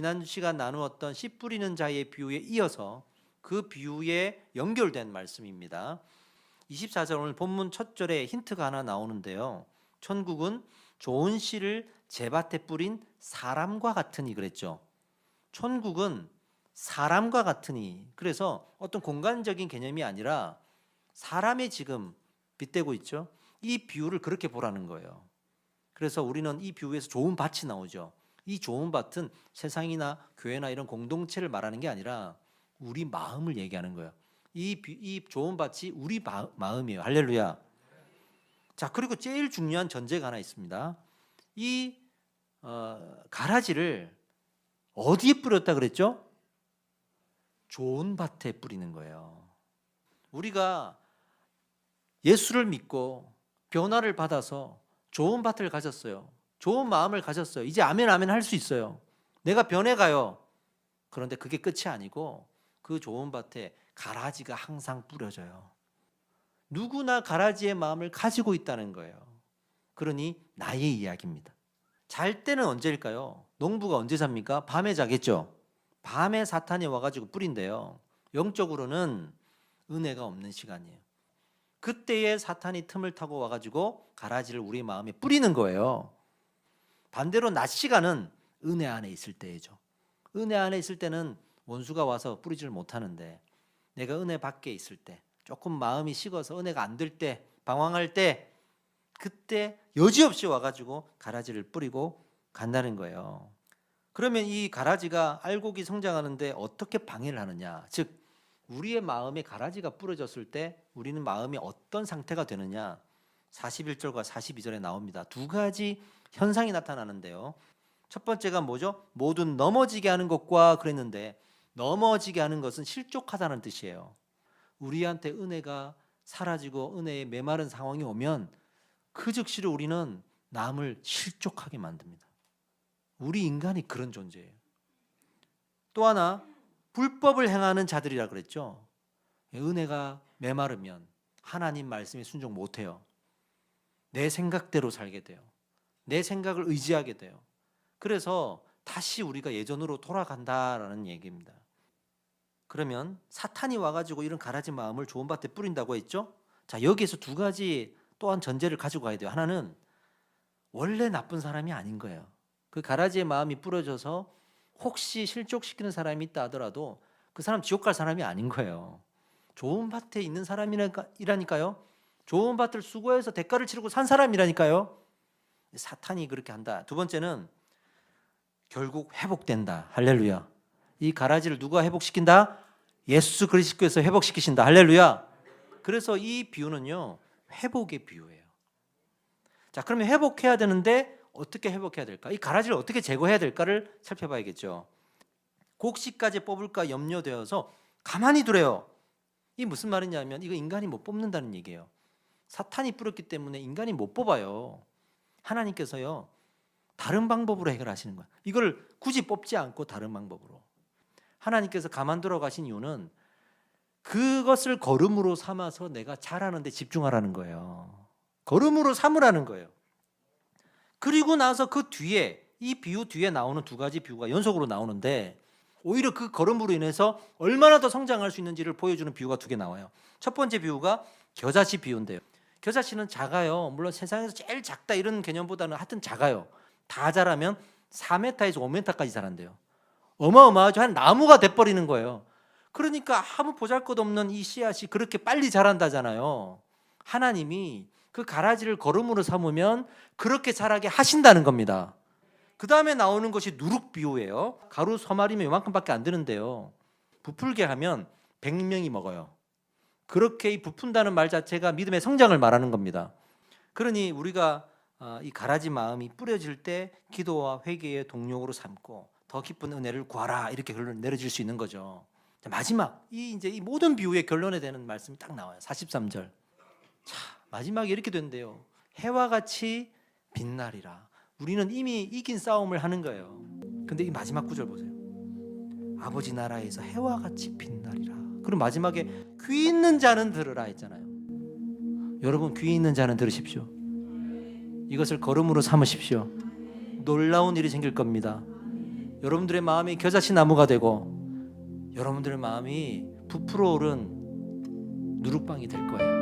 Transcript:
지난 시간 나누었던 씨 뿌리는 자의 비유에 이어서 그 비유에 연결된 말씀입니다. 24절 오늘 본문 첫 절에 힌트가 하나 나오는데요. 천국은 좋은 씨를 제밭에 뿌린 사람과 같으니 그랬죠. 천국은 사람과 같으니 그래서 어떤 공간적인 개념이 아니라 사람의 지금 빗대고 있죠. 이 비유를 그렇게 보라는 거예요. 그래서 우리는 이 비유에서 좋은 밭이 나오죠. 이 좋은 밭은 세상이나 교회나 이런 공동체를 말하는 게 아니라 우리 마음을 얘기하는 거예요. 이, 비- 이 좋은 밭이 우리 마, 마음이에요. 할렐루야. 자 그리고 제일 중요한 전제가 하나 있습니다. 이 어, 가라지를 어디에 뿌렸다 그랬죠? 좋은 밭에 뿌리는 거예요. 우리가 예수를 믿고 변화를 받아서 좋은 밭을 가졌어요. 좋은 마음을 가졌어요. 이제 아멘 아멘 할 수 있어요. 내가 변해가요. 그런데 그게 끝이 아니고 그 좋은 밭에 가라지가 항상 뿌려져요. 누구나 가라지의 마음을 가지고 있다는 거예요. 그러니 나의 이야기입니다. 잘 때는 언제일까요? 농부가 언제 잡니까? 밤에 자겠죠. 밤에 사탄이 와가지고 뿌린대요. 영적으로는 은혜가 없는 시간이에요. 그때에 사탄이 틈을 타고 와가지고 가라지를 우리 마음에 뿌리는 거예요. 반대로 낮 시간은 은혜 안에 있을 때이죠. 은혜 안에 있을 때는 원수가 와서 뿌리지를 못하는데 내가 은혜 밖에 있을 때 조금 마음이 식어서 은혜가 안 될 때 방황할 때 그때 여지없이 와가지고 가라지를 뿌리고 간다는 거예요. 그러면 이 가라지가 알곡이 성장하는데 어떻게 방해를 하느냐? 즉 우리의 마음에 가라지가 뿌려졌을 때 우리는 마음이 어떤 상태가 되느냐? 41절과 42절에 나옵니다. 두 가지 현상이 나타나는데요. 첫 번째가 뭐죠? 모두 넘어지게 하는 것과 그랬는데 넘어지게 하는 것은 실족하다는 뜻이에요. 우리한테 은혜가 사라지고 은혜에 메마른 상황이 오면 그 즉시로 우리는 남을 실족하게 만듭니다. 우리 인간이 그런 존재예요. 또 하나 불법을 행하는 자들이라 그랬죠. 은혜가 메마르면 하나님 말씀에 순종 못 해요. 내 생각대로 살게 돼요. 내 생각을 의지하게 돼요. 그래서 다시 우리가 예전으로 돌아간다라는 얘기입니다. 그러면 사탄이 와가지고 이런 가라지 마음을 좋은 밭에 뿌린다고 했죠. 자 여기에서 두 가지 또한 전제를 가지고 가야 돼요. 하나는 원래 나쁜 사람이 아닌 거예요. 그 가라지의 마음이 뿌려져서 혹시 실족시키는 사람이 있다 하더라도 그 사람 지옥 갈 사람이 아닌 거예요. 좋은 밭에 있는 사람이라니까요. 좋은 밭을 수고해서 대가를 치르고 산 사람이라니까요. 사탄이 그렇게 한다. 두 번째는 결국 회복된다. 할렐루야. 이 가라지를 누가 회복시킨다? 예수 그리스도께서 회복시키신다. 할렐루야. 그래서 이 비유는요. 회복의 비유예요. 자, 그러면 회복해야 되는데 어떻게 회복해야 될까? 이 가라지를 어떻게 제거해야 될까를 살펴봐야겠죠. 곡식까지 뽑을까 염려되어서 가만히 두래요. 이 무슨 말이냐면 이거 인간이 못 뽑는다는 얘기예요. 사탄이 뿌렸기 때문에 인간이 못 뽑아요. 하나님께서요. 다른 방법으로 해결하시는 거야. 이걸 굳이 뽑지 않고 다른 방법으로. 하나님께서 가만두어 가신 이유는 그것을 걸음으로 삼아서 내가 잘하는 데 집중하라는 거예요. 걸음으로 삼으라는 거예요. 그리고 나서 그 뒤에 이 비유 뒤에 나오는 두 가지 비유가 연속으로 나오는데 오히려 그 걸음으로 인해서 얼마나 더 성장할 수 있는지를 보여주는 비유가 두 개 나와요. 첫 번째 비유가 겨자씨 비유인데요. 겨자씨는 작아요. 물론 세상에서 제일 작다 이런 개념보다는 하여튼 작아요. 다 자라면 4m에서 5m까지 자란대요. 어마어마하죠. 한 나무가 돼버리는 거예요. 그러니까 아무 보잘것없는 이 씨앗이 그렇게 빨리 자란다잖아요. 하나님이 그 가라지를 걸음으로 삼으면 그렇게 자라게 하신다는 겁니다. 그 다음에 나오는 것이 누룩 비유예요. 가루 서말이면 이만큼밖에 안 되는데요. 부풀게 하면 100명이 먹어요. 그렇게 이 부푼다는 말 자체가 믿음의 성장을 말하는 겁니다. 그러니 우리가 아, 이 가라지 마음이 뿌려질 때 기도와 회개의 동력으로 삼고 더 깊은 은혜를 구하라 이렇게 결론 내려질 수 있는 거죠. 자, 마지막 이 이제 이 모든 비유의 결론에 되는 말씀이 딱 나와요. 43절. 자, 마지막에 이렇게 된대요. 해와 같이 빛나리라. 우리는 이미 이긴 싸움을 하는 거예요. 근데 이 마지막 구절 보세요. 아버지 나라에서 해와 같이 빛나리라. 그럼 마지막에 귀 있는 자는 들으라 했잖아요. 여러분 귀 있는 자는 들으십시오. 이것을 걸음으로 삼으십시오. 놀라운 일이 생길 겁니다. 여러분들의 마음이 겨자씨 나무가 되고 여러분들의 마음이 부풀어 오른 누룩방이 될 거예요.